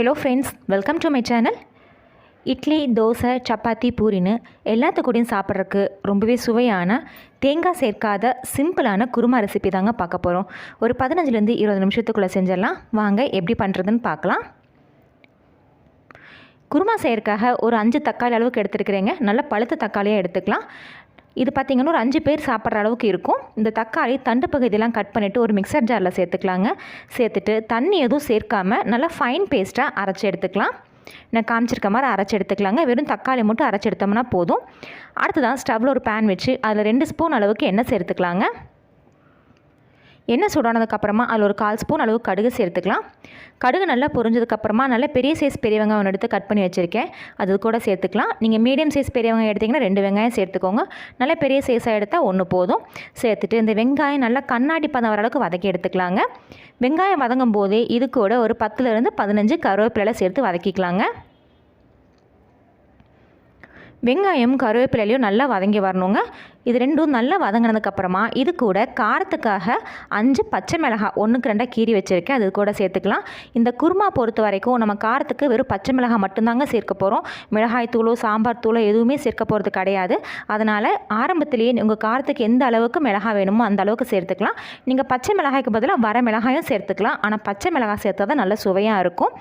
Hello friends welcome to my channel idli dosa chapati பூரின்னு எல்லாத்துக்கூடையும் சாப்பிட்றதுக்கு ரொம்பவே சுவையான தேங்காய் சேர்க்காத சிம்பிளான குருமா ரெசிபி தாங்க பார்க்க போகிறோம் ஒரு பதினஞ்சுலேருந்து இருபது நிமிஷத்துக்குள்ளே செஞ்சிடலாம். வாங்க எப்படி பண்ணுறதுன்னு பார்க்கலாம். குருமா செய்யறக்காக ஒரு அஞ்சு தக்காளி அளவுக்கு எடுத்துருக்கிறேங்க. நல்ல பழுத்த தக்காளியாக எடுத்துக்கலாம். இது பார்த்திங்கன்னா ஒரு அஞ்சு பேர் சாப்பிட்ற அளவுக்கு இருக்கும். இந்த தக்காளி தண்டு பகுதியெல்லாம் கட் பண்ணிவிட்டு ஒரு மிக்சர் ஜாரில் சேர்த்துக்கலாங்க. சேர்த்துட்டு தண்ணி எதுவும் சேர்க்காமல் நல்லா ஃபைன் பேஸ்ட்டாக அரைச்சி எடுத்துக்கலாம். நான் காமிச்சிருக்க மாதிரி அரைச்சி எடுத்துக்கலாங்க. வெறும் தக்காளி மட்டும் அரைச்சி எடுத்தோம்னா போதும். அடுத்ததான் ஸ்டவ்வில் ஒரு பேன் வச்சு அதில் ரெண்டு ஸ்பூன் அளவுக்கு எண்ணெய் சேர்த்துக்கலாங்க. எண்ணெய் சூடானதுக்கப்புறமா அதில் ஒரு கால் ஸ்பூன் அளவு கடுகு சேர்த்துக்கலாம். கடுகு நல்லா பொரிஞ்சதுக்கப்புறமா நல்ல பெரிய சைஸ் பெரிய வெங்காயம் ஒன்று எடுத்து கட் பண்ணி வச்சுருக்கேன். அது கூட சேர்த்துக்கலாம். நீங்கள் மீடியம் சைஸ் பெரிய வெங்காயம் எடுத்திங்கன்னா ரெண்டு வெங்காயம் சேர்த்துக்கோங்க. நல்ல பெரிய சைஸாக எடுத்தால் ஒன்று போதும். சேர்த்துட்டு இந்த வெங்காயம் நல்லா கண்ணாடி பதம் வர அளவுக்கு வதக்கி எடுத்துக்கலாங்க. வெங்காயம் வதங்கும் போதே இது கூட ஒரு பத்துலேருந்து பதினஞ்சு கருவேப்பிலை சேர்த்து வதக்கிக்கலாங்க. வெங்காயம் கருவேப்பிலையும் நல்லா வதங்கி வரணுங்க. இது ரெண்டும் நல்லா வதங்கினதுக்கப்புறமா இது கூட காரத்துக்காக அஞ்சு பச்சை மிளகாய் ஒன்றுக்கு ரெண்டாக கீறி வச்சுருக்கேன். அது கூட சேர்த்துக்கலாம். இந்த குருமா பொறுத்த வரைக்கும் நம்ம காரத்துக்கு வெறும் பச்சை மிளகாய் மட்டும்தாங்க சேர்க்க போகிறோம் மிளகாய் தூளோ சாம்பார் தூளோ எதுவுமே சேர்க்க போகிறது கிடையாது. அதனால் ஆரம்பத்திலேயே உங்கள் காரத்துக்கு எந்த அளவுக்கு மிளகாய் வேணுமோ அந்த அளவுக்கு சேர்த்துக்கலாம். நீங்கள் பச்சை மிளகாய்க்கு பதிலாக வர மிளகாயும் சேர்த்துக்கலாம். ஆனால் பச்சை மிளகாய் சேர்த்தா தான் நல்ல சுவையாக இருக்கும்.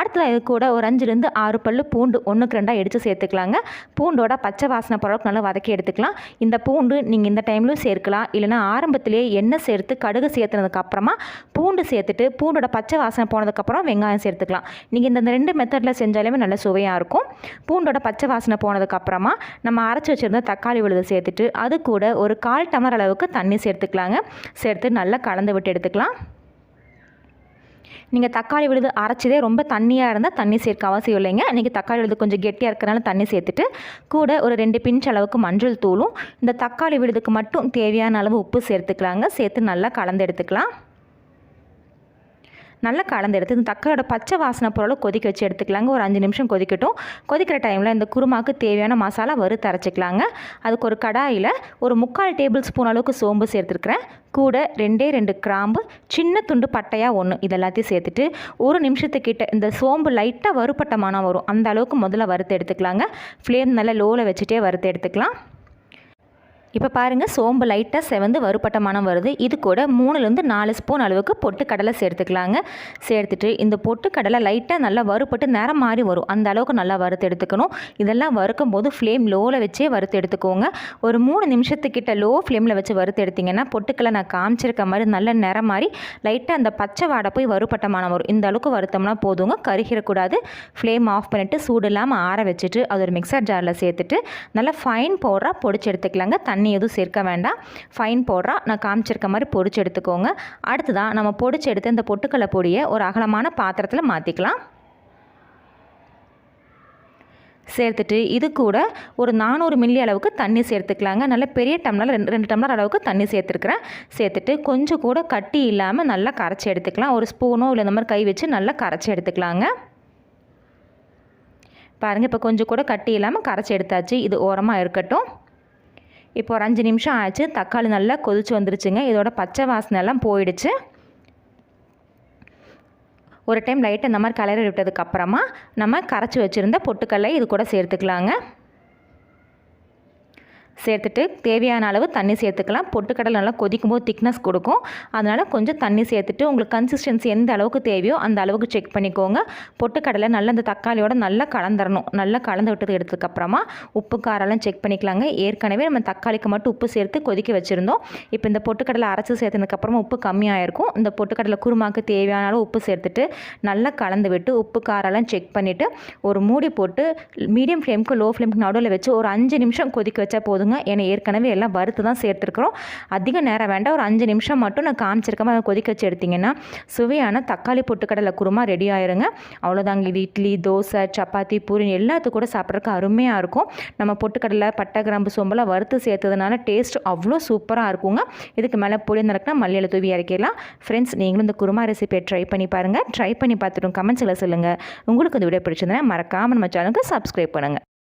அடுத்தது இது கூட ஒரு அஞ்சுலேருந்து ஆறு பல் பூண்டு ஒன்றுக்கு ரெண்டாக எடுத்து சேர்த்துக்கலாங்க. பூண்டோட பச்சை வாசனை பொருளுக்கு நல்லா வதக்கி எடுத்துக்கலாம். இந்த பூண்டு நீங்கள் இந்த டைம்லையும் சேர்க்கலாம். இல்லைனா ஆரம்பத்திலேயே எண்ணெய் சேர்த்து கடுகு சேர்த்துனதுக்கப்புறமா பூண்டு சேர்த்துட்டு பூண்டோட பச்சை வாசனை போனதுக்கப்புறம் வெங்காயம் சேர்த்துக்கலாம். நீங்கள் இந்த ரெண்டு மெத்தடில் செஞ்சாலுமே நல்ல சுவையாக இருக்கும். பூண்டோட பச்சை வாசனை போனதுக்கப்புறமா நம்ம அரைச்சி வச்சுருந்த தக்காளி விழுது சேர்த்துட்டு அது கூட ஒரு கால் டம்ளர் அளவுக்கு தண்ணி சேர்த்துக்கலாங்க. சேர்த்து நல்லா கலந்து விட்டு எடுத்துக்கலாம். நீங்கள் தக்காளி விழுது அரைச்சதே ரொம்ப தண்ணியாக இருந்தால் தண்ணி சேர்க்க அவசியம் இல்லைங்க இன்றைக்கி தக்காளி விழுது கொஞ்சம் கெட்டியாக இருக்கிறனால தண்ணி சேர்த்துட்டு கூட ஒரு ரெண்டு பிஞ்ச் அளவுக்கு மஞ்சள் தூளும் இந்த தக்காளி விழுதுக்கு மட்டும் தேவையான அளவு உப்பு சேர்த்துக்கலாங்க. சேர்த்து நல்லா கலந்து எடுத்துக்கலாம். நல்லா கலந்து எடுத்து இந்த தக்காளியோட பச்சை வாசனை பொருளை கொதிக்க வச்சு எடுத்துக்கலாங்க. ஒரு அஞ்சு நிமிஷம் கொதிக்கட்டும். கொதிக்கிற டைமில் இந்த குருமாவுக்கு தேவையான மசாலா வறுத்து அரைச்சிக்கலாங்க. அதுக்கு ஒரு கடாயில் ஒரு முக்கால் டேபிள் ஸ்பூன் அளவுக்கு சோம்பு சேர்த்துருக்குறேன். கூட ரெண்டே ரெண்டு கிராம்பு சின்ன துண்டு பட்டையாக ஒன்று இதெல்லாத்தையும் சேர்த்துட்டு ஒரு நிமிஷத்துக்கிட்ட இந்த சோம்பு லைட்டாக வறுப்பட்டமானம் வரும். அந்த அளவுக்கு முதல்ல வறுத்து எடுத்துக்கலாங்க. ஃப்ளேம் நல்லா லோவில் வச்சுட்டே வறுத்து எடுத்துக்கலாம். இப்போ பாருங்கள் சோம்பு லைட்டாக செவந்து வறுபட்ட மனம் வருது. இது கூட மூணுலேருந்து நாலு ஸ்பூன் அளவுக்கு பொட்டுக்கடலை சேர்த்துக்கலாங்க. சேர்த்துட்டு இந்த பொட்டுக்கடலை லைட்டாக நல்லா வறுப்பட்டு நேரம் மாறி வரும். அந்த அளவுக்கு நல்லா வறுத்து எடுத்துக்கணும். இதெல்லாம் வறுக்கும் போது ஃப்ளேம் லோவில் வச்சே வறுத்து எடுத்துக்கோங்க. ஒரு மூணு நிமிஷத்துக்கிட்ட லோ ஃப்ளேமில் வச்சு வறுத்து எடுத்திங்கன்னா பொட்டுக்களை நான் காமிச்சிருக்க மாதிரி நல்ல நிறம் மாதிரி லைட்டாக அந்த பச்சை வாடை போய் வறுப்பட்ட மனம் வரும். இந்த அளவுக்கு வறுத்தோம்னா போதுங்க. கருகிடக்கூடாது. ஃப்ளேம் ஆஃப் பண்ணிவிட்டு சூடு இல்லாமல் ஆற வச்சுட்டு அது ஒரு மிக்சர் ஜாரில் சேர்த்துட்டு நல்லா ஃபைன் பவுடராக பொடிச்சு எடுத்துக்கலாங்க. தண்ணி தண்ணி எதுவும் சேர்க்க வேண்டாம். ஃபைன் போடுறா. நான் காமிச்சிருக்க மாதிரி பொடிச்சு எடுத்துக்கோங்க. அடுத்ததான் நம்ம பொடிச்சு எடுத்து இந்த பொட்டுக்கடலை பொடியை ஒரு அகலமான பாத்திரத்தில் மாற்றிக்கலாம் சேர்த்துட்டு இது கூட ஒரு நானூறு மில்லி அளவுக்கு தண்ணி சேர்த்துக்கலாங்க. நல்ல பெரிய டம்ளர் ரெண்டு ரெண்டு டம்ளர் அளவுக்கு தண்ணி சேர்த்துருக்குறேன். சேர்த்துட்டு கொஞ்சம் கூட கட்டி இல்லாமல் நல்லா கரைச்சி எடுத்துக்கலாம். ஒரு ஸ்பூனோ இல்லை இந்த மாதிரி கை வச்சு நல்லா கரைச்சி எடுத்துக்கலாங்க. பாருங்கள் இப்போ கொஞ்சம் கூட கட்டி இல்லாமல் கரைச்சி எடுத்தாச்சு. இது ஓரமாக இருக்கட்டும். இப்போ ஒரு அஞ்சு நிமிஷம் ஆச்சு. தக்காளி நல்லா கொதிச்சு வந்துருச்சுங்க. இதோட பச்சை வாசனைலாம் போயிடுச்சு. ஒரு டைம் லைட்டாக இந்த மாதிரி கலரி விட்டதுக்கப்புறமா நம்ம கரைச்சி வச்சுருந்த பொட்டுக்கல்லை இது கூட சேர்த்துக்கலாங்க. சேர்த்துட்டு தேவையான அளவு தண்ணி சேர்த்துக்கலாம். பொட்டுக்கடலை நல்லா கொதிக்கும் போது திக்னஸ் கொடுக்கும். அதனால் கொஞ்சம் தண்ணி சேர்த்துட்டு உங்களுக்கு கன்சிஸ்டன்சி எந்த அளவுக்கு தேவையோ அந்த அளவுக்கு செக் பண்ணிக்கோங்க. பொட்டுக்கடலை நல்லா அந்த தக்காளியோட நல்லா கலந்துடணும் நல்லா கலந்து விட்டது எடுத்ததுக்கப்புறமா உப்பு காரெல்லாம் செக் பண்ணிக்கலாங்க. ஏற்கனவே நம்ம தக்காளிக்கு மட்டும் உப்பு சேர்த்து கொதிக்க வச்சுருந்தோம். இப்போ இந்த பொட்டுக்கடலை அரைச்சி சேர்த்ததுக்கப்புறமா உப்பு கம்மியாக இருக்கும் இந்த பொட்டுக்கடலை குருமாக்கு தேவையான அளவு உப்பு சேர்த்துட்டு நல்லா கலந்து விட்டு உப்பு காரெல்லாம் செக் பண்ணிவிட்டு ஒரு மூடி போட்டு மீடியம் ஃப்ளேமுக்கு லோ ஃப்ளேமுக்கு நடுவில் வச்சு ஒரு அஞ்சு நிமிஷம் கொதிக்க வச்சா போதுங்க. ஏன்னா ஏற்கனவே எல்லாம் வறுத்து தான் சேர்த்துருக்குறோம். அதிக நேரம் வேண்டாம். ஒரு அஞ்சு நிமிஷம் மட்டும் நான் காமிச்சிருக்கமா அதை கொதிக்க வச்சு எடுத்திங்கன்னா சுவையான தக்காளி பொட்டுக்கடலை குருமா ரெடி ஆயிருங்க. அவ்வளோதாங்க. இது இட்லி தோசை சப்பாத்தி பூரி எல்லாத்துக்கும் கூட சாப்பிட்றதுக்கு அருமையாக இருக்கும். நம்ம பொட்டுக்கடலை பட்டை கிராம்பு சோம்பெல்லாம் வறுத்து சேர்த்ததுனால டேஸ்ட் அவ்வளோ சூப்பராக இருக்குங்க. இதுக்கு மேலே புளி நடக்குனா மல்லியில் தூவி இறக்கிடலாம். ஃப்ரெண்ட்ஸ் நீங்களும் இந்த குருமா ரெசிபியை ட்ரை பண்ணி பாருங்கள் ட்ரை பண்ணி பார்த்துட்டு கமெண்ட்ஸில் சொல்லுங்கள் உங்களுக்கு இந்த வீடியோ பிடிச்சிருந்தேன் மறக்காமல் நம்ம சேனலுக்கு சப்ஸ்கிரைப் பண்ணுங்கள்